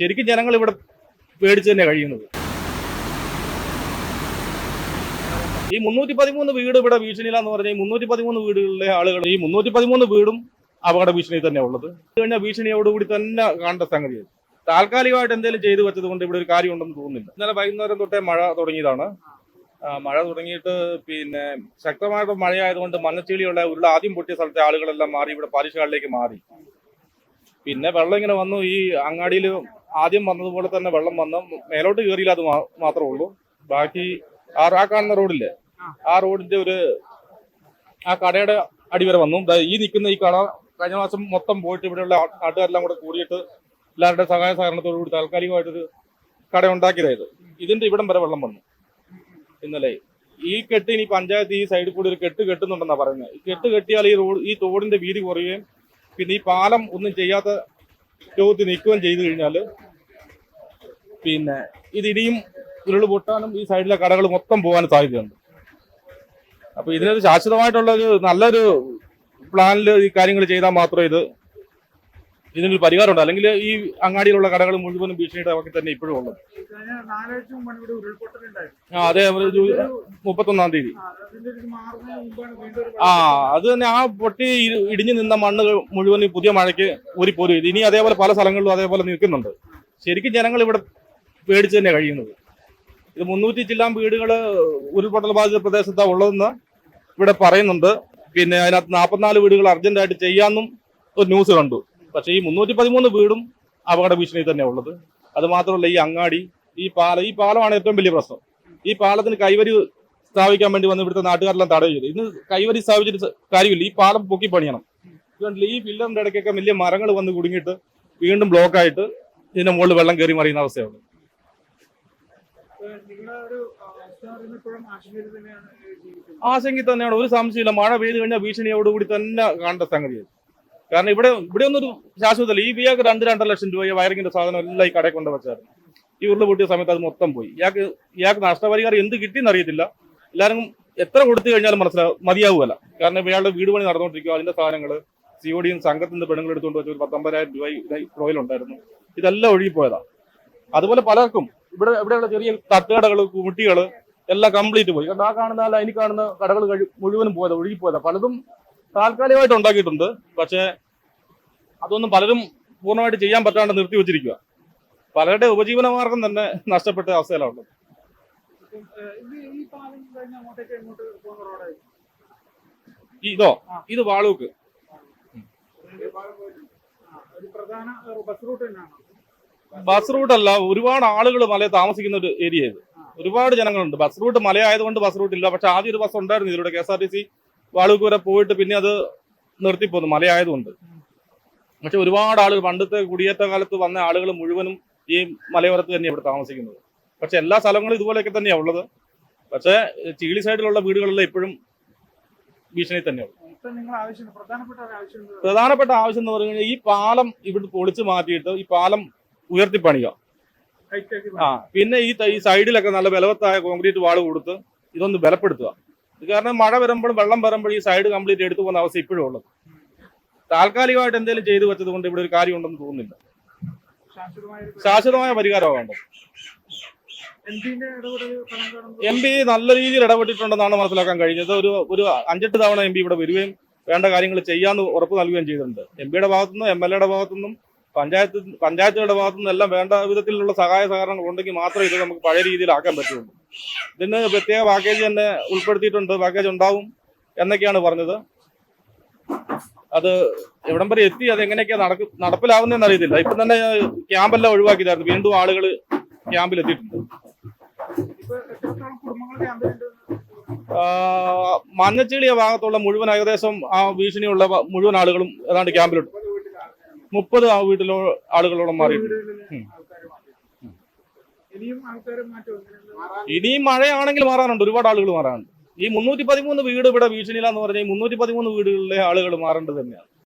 ശരിക്കും ജനങ്ങൾ ഇവിടെ പേടിച്ച് തന്നെ കഴിയുന്നത്. ഈ മുന്നൂറ്റി പതിമൂന്ന് വീട് ഇവിടെ ഭീഷണിയിലാന്ന് പറഞ്ഞാൽ ഈ മുന്നൂറ്റി പതിമൂന്ന് വീടുകളിലെ ആളുകൾ ഈ മുന്നൂറ്റി പതിമൂന്ന് വീടും അപകട ഭീഷണി തന്നെ ഉള്ളത്. ഇത് കഴിഞ്ഞാൽ ഭീഷണിയോടുകൂടി തന്നെ കാണേണ്ട സംഗതിയാണ് താൽക്കാലികമായിട്ട് എന്തെങ്കിലും ചെയ്തു വെച്ചത് കൊണ്ട് ഇവിടെ ഒരു കാര്യം ഉണ്ടെന്ന് തോന്നുന്നില്ല. ഇന്നലെ വൈകുന്നേരം തൊട്ടേ മഴ തുടങ്ങിയതാണ്. മഴ തുടങ്ങിയിട്ട് പിന്നെ ശക്തമായിട്ട് മഴയായതുകൊണ്ട് മഞ്ഞച്ചീളിയുള്ള ഉരുള ആദ്യം പൊട്ടിയ സ്ഥലത്തെ ആളുകളെല്ലാം മാറി ഇവിടെ പാരിശാലിലേക്ക് മാറി. പിന്നെ വെള്ളം ഇങ്ങനെ വന്നു. ഈ അങ്ങാടിയിൽ ആദ്യം വന്നതുപോലെ തന്നെ വെള്ളം വന്നു മേലോട്ട് കയറിയില്ല അത് മാത്രമേ ഉള്ളൂ. ബാക്കി ആ ആ കാണുന്ന റോഡില്ലേ? ആ. റോഡിന്റെ ഒരു ആ കടയുടെ അടിവരെ വന്നു. ഈ നിൽക്കുന്ന ഈ കട കഴിഞ്ഞ മാസം മൊത്തം പോയിട്ട് ഇവിടെയുള്ള നാട്ടുകാരെല്ലാം കൂടെ കൂടിയിട്ട് എല്ലാവരുടെ സഹായ സഹകരണത്തോടു കൂടി താൽക്കാലികമായിട്ടൊരു കട ഉണ്ടാക്കിയതായത്. ഇതിന്റെ ഇവിടം വരെ വെള്ളം വന്നു. ഇന്നലെ. ഈ കെട്ട് ഇനി പഞ്ചായത്ത് ഈ സൈഡിൽ കൂടി ഒരു കെട്ട് കെട്ടുന്നുണ്ടെന്നാ പറയുന്നത്. ഈ കെട്ട് കെട്ടിയാൽ ഈ റോഡ് ഈ തോടിന്റെ വീതി കുറയുകയും പിന്നെ ഈ പാലം ഒന്നും ചെയ്യാത്ത രൂപത്തിൽ നിൽക്കുകയും ചെയ്തു കഴിഞ്ഞാൽ പിന്നെ ഇത് ഇനിയും ഉരുൾ പൊട്ടാനും ഈ സൈഡിലെ കടകൾ മൊത്തം പോകാനും സാധ്യതയുണ്ട്. അപ്പൊ ഇതിനൊരു ശാശ്വതമായിട്ടുള്ള ഒരു നല്ലൊരു പ്ലാനിൽ ഈ കാര്യങ്ങൾ ചെയ്താൽ മാത്രമേ ഇത് ഇതിനൊരു പരിഹാരമുണ്ട്. അല്ലെങ്കിൽ ഈ അങ്ങാടിയിലുള്ള കടകൾ മുഴുവനും ഭീഷണിയുടെ അവർക്ക് തന്നെ ഇപ്പോഴും ഉള്ളത്. ആ അതെ ഒരു മുപ്പത്തൊന്നാം തീയതി. ആ, അത് തന്നെ ആ പൊട്ടി ഇടിഞ്ഞു നിന്ന മണ്ണ് മുഴുവൻ പുതിയ മഴയ്ക്ക് ഊരിപ്പോരും ഇനി അതേപോലെ പല സ്ഥലങ്ങളിലും അതേപോലെ നിൽക്കുന്നുണ്ട്. ശരിക്കും ജനങ്ങൾ ഇവിടെ പേടിച്ച് തന്നെ കഴിയുന്നത്. ഇത് മുന്നൂറ്റി ചില്ലാം വീടുകൾ ഉരുൾപൊട്ടൽ ബാധിത പ്രദേശത്താണ് ഉള്ളതെന്ന് ഇവിടെ പറയുന്നുണ്ട്. പിന്നെ അതിനകത്ത് നാൽപ്പത്തിനാല് വീടുകൾ അർജന്റായിട്ട് ചെയ്യാമെന്നും ഒരു ന്യൂസ് കണ്ടു. പക്ഷേ ഈ മുന്നൂറ്റി പതിമൂന്ന് വീടും അപകട ഭീഷണി തന്നെ ഉള്ളത്. അത് മാത്രമല്ല ഈ അങ്ങാടി ഈ പാലം ഈ പാലമാണ് ഏറ്റവും വലിയ പ്രശ്നം. ഈ പാലത്തിന് കൈവരി സ്ഥാപിക്കാൻ വേണ്ടി വന്ന് ഇവിടുത്തെ നാട്ടുകാരെല്ലാം തടവ് ചെയ്തു. ഇന്ന് കൈവരി സ്ഥാപിച്ചിട്ട് കാര്യമില്ല. ഈ പാലം പൊക്കി പണിയണം. ഈ പില്ലറിന്റെ ഇടയ്ക്കൊക്കെ വലിയ മരങ്ങൾ വന്ന് കുടുങ്ങിയിട്ട് വീണ്ടും ബ്ലോക്കായിട്ട് ഇതിന്റെ മുകളിൽ വെള്ളം കയറി മറിയുന്ന അവസ്ഥയാണ് ഏഹ് നിങ്ങളുടെ ഒരു അവസ്ഥ പറയുന്നത് ഇപ്പോഴും ആശങ്കയിൽ തന്നെയാണ്. ഒരു സംശയമില്ല മഴ പെയ്തു കഴിഞ്ഞാൽ ഭീഷണിയോടുകൂടി തന്നെ കാണേണ്ട സംഗതിയാണ് കാരണം ഇവിടെ ഇവിടെ ഒന്നൊരു ശാശ്വതമല്ല. ഈ ബിയാക്ക് രണ്ട് രണ്ടര ലക്ഷം രൂപ വയറിങ്ങിന്റെ സാധനം എല്ലാം ഈ കടയിൽ കൊണ്ട് വെച്ചായിരുന്നു ഈ ഉരുൾ പൊട്ടിയ സമയത്ത് അത് മൊത്തം പോയി. ഇയാൾക്ക് ഇയാൾക്ക് നഷ്ടപരിഹാരം എന്ത് കിട്ടിയെന്ന് അറിയത്തില്ല. എല്ലാവരും എത്ര കൊടുത്തു കഴിഞ്ഞാലും മനസ്സിലാവും മതിയാവുമല്ല കാരണം ഇയാളുടെ വീട് പണി നടന്നുകൊണ്ടിരിക്കുക അതിന്റെ സാധനങ്ങൾ സി ഒ ഡിയും സംഘത്തിന്റെ പെണ്ണുങ്ങൾ എടുത്തുകൊണ്ട് വെച്ച ഒരു പത്തൊമ്പതിനായിരം രൂപ ഉണ്ടായിരുന്നു. ഇതെല്ലാം ഒഴുകിപ്പോയതാണ് അതുപോലെ പലർക്കും ഇവിടെ ഇവിടെയുള്ള ചെറിയ തട്ടുകടകൾ കുട്ടികൾ എല്ലാം കംപ്ലീറ്റ് പോയി. കാരണം ആ കാണുന്ന ലൈനിൽ കാണുന്ന കടകൾ മുഴുവനും പോയതാ ഒഴുകിപ്പോയതാ. പലതും താൽക്കാലികമായിട്ട് ഉണ്ടാക്കിയിട്ടുണ്ട്. പക്ഷേ അതൊന്നും പലരും പൂർണമായിട്ട് ചെയ്യാൻ പറ്റാണ്ട് നിർത്തി വെച്ചിരിക്കുക പലരുടെ ഉപജീവന മാർഗം തന്നെ നഷ്ടപ്പെട്ട അവസ്ഥയിലാണ് ഇതോ ഇത് വാളൂക്ക്. ബസ് ബസ് റൂട്ടല്ല ഒരുപാട് ആളുകൾ മലയെ താമസിക്കുന്ന ഒരു ഏരിയ ഇത്. ഒരുപാട് ജനങ്ങളുണ്ട്. ബസ് റൂട്ട് മലയായതുകൊണ്ട് ബസ് റൂട്ട് ഇല്ല പക്ഷെ ആദ്യം ഒരു ബസ് ഉണ്ടായിരുന്നു ഇതിലൂടെ. K S R T C വാളൂക്ക് വരെ പോയിട്ട് പിന്നെ അത് നിർത്തിപ്പോന്നു മലയായതുകൊണ്ട്. പക്ഷെ ഒരുപാട് ആളുകൾ പണ്ടത്തെ കുടിയേറ്റ കാലത്ത് വന്ന ആളുകൾ മുഴുവനും ഈ മലയോരത്ത് തന്നെ ഇവിടെ താമസിക്കുന്നത്. പക്ഷെ എല്ലാ സ്ഥലങ്ങളും ഇതുപോലെയൊക്കെ തന്നെയാണ് ഉള്ളത്. പക്ഷെ ചീളി സൈഡിലുള്ള വീടുകളെല്ലാം ഇപ്പോഴും ഭീഷണി തന്നെയാണ്? പ്രധാനപ്പെട്ട ആവശ്യം എന്ന് പറഞ്ഞു കഴിഞ്ഞാൽ ഈ പാലം ഇവിടെ പൊളിച്ചു മാറ്റിയിട്ട് ഈ പാലം ഉയർത്തിപ്പണിയുക. ആക്കി ആ പിന്നെ ഈ ഈ സൈഡിലൊക്കെ നല്ല ബലവത്തായ കോൺക്രീറ്റ് വാൾ കൊടുത്ത് ഇതൊന്ന് ബലപ്പെടുത്തുക. ഇത് കാരണം മഴ വരുമ്പോഴും വെള്ളം വരുമ്പോഴും ഈ സൈഡ് കംപ്ലീറ്റ് എടുത്തു പോകുന്ന അവസ്ഥ ഇപ്പോഴും ഉള്ളത്. താൽക്കാലികമായിട്ട് എന്തെങ്കിലും ചെയ്തു വെച്ചത് കൊണ്ട് ഇവിടെ ഒരു കാര്യം ഉണ്ടെന്ന് തോന്നുന്നില്ല. ശാശ്വതമായ പരിഹാരമാണ് വേണ്ടത് എം പി നല്ല രീതിയിൽ ഇടപെട്ടിട്ടുണ്ടെന്നാണ് മനസ്സിലാക്കാൻ കഴിഞ്ഞത്. ഒരു ഒരു അഞ്ചെട്ട് തവണ എം പി ഇവിടെ വരികയും വേണ്ട കാര്യങ്ങൾ ചെയ്യാമെന്ന് ഉറപ്പ് നൽകുകയും ചെയ്തിട്ടുണ്ട്. എം പിയുടെ ഭാഗത്തുനിന്നും എം എൽ എയുടെ ഭാഗത്തുനിന്നും പഞ്ചായത്ത് പഞ്ചായത്തുകളുടെ ഭാഗത്തു നിന്നെല്ലാം വേണ്ട വിധത്തിലുള്ള സഹായ സഹകരണങ്ങൾ ഉണ്ടെങ്കിൽ മാത്രമേ ഇത് നമുക്ക് പഴയ രീതിയിലാക്കാൻ പറ്റുള്ളൂ. ഇതിന് പ്രത്യേക പാക്കേജ് തന്നെ ഉൾപ്പെടുത്തിയിട്ടുണ്ട്. പാക്കേജ് ഉണ്ടാവും എന്നൊക്കെയാണ് പറഞ്ഞത്. അത് എവിടം വരെ എത്തി അത് എങ്ങനെയൊക്കെയാ നടക്ക നടപ്പിലാവുന്നതെന്ന് അറിയത്തില്ല. ഇപ്പം തന്നെ ക്യാമ്പെല്ലാം ഒഴിവാക്കിയതായിരുന്നു. വീണ്ടും ആളുകൾ ക്യാമ്പിൽ എത്തിയിട്ടുണ്ട്. മഞ്ഞച്ചീളിയ ഭാഗത്തുള്ള മുഴുവൻ ഏകദേശം ആ ഭീഷണിയുള്ള മുഴുവൻ ആളുകളും ഏതാണ്ട് ക്യാമ്പിലുണ്ട്. മുപ്പത് ആ വീട്ടിലോ ആളുകളോളം മാറിയിട്ടുണ്ട് ഇനിയും എങ്ങനെയുണ്ട്? ഇനിയും മഴയാണെങ്കിൽ മാറാനുണ്ട്. ഒരുപാട് ആളുകൾ മാറാനുണ്ട്. ഈ മുന്നൂറ്റി പതിമൂന്ന് വീട് ഇവിടെ ഭീഷണിയിലാന്ന് പറഞ്ഞാൽ ഈ മുന്നൂറ്റി പതിമൂന്ന് വീടുകളിലെ ആളുകൾ മാറേണ്ടത് തന്നെയാണ്.